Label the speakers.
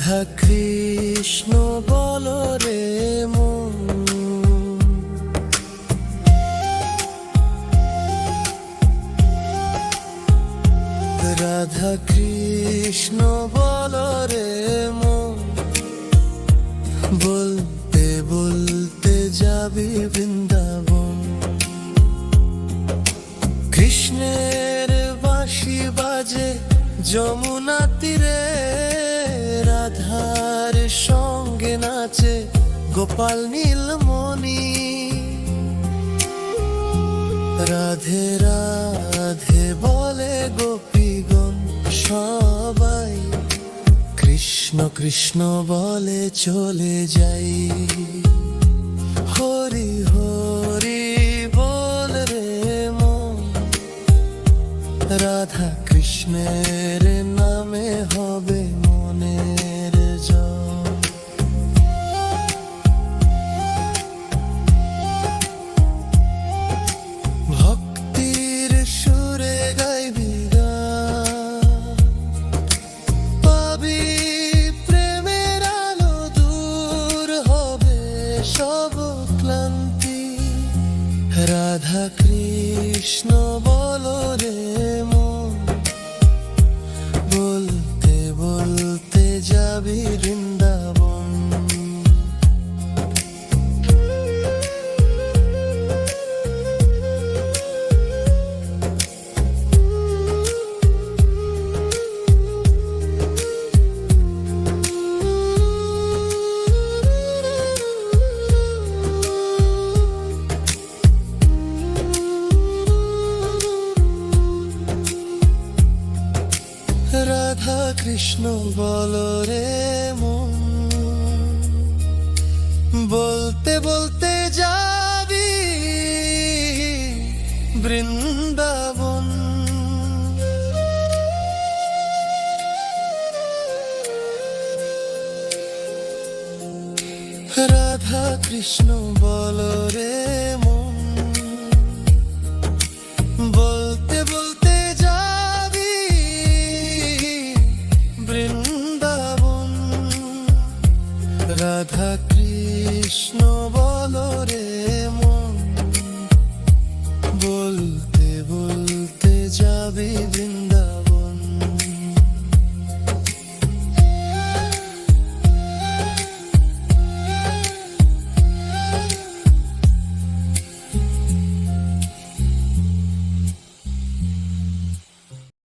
Speaker 1: রাধা কৃষ্ণ বল রে রাধা কৃষ্ণ বল রে বলতে বলতে যাবি বৃন্দাবন। কৃষ্ণের বাঁশি বাজে যমুনা তীরে। নাচে গোপাল নীলমণি। রাধে রাধে বলে গোপীগণ সবাই। কৃষ্ণ কৃষ্ণ বলে চলে যাই। কৃষ্ণ বল রে মন। বলতে বলতে যাবি বৃন্দাবন রাধা কৃষ্ণ বল রে বলতে বলতে যাবি বৃন্দাবন। রাধা কৃষ্ণ বল রে মন। রাধা কৃষ্ণ বল রে মন। বলতে বলতে যাবি বৃন্দাবন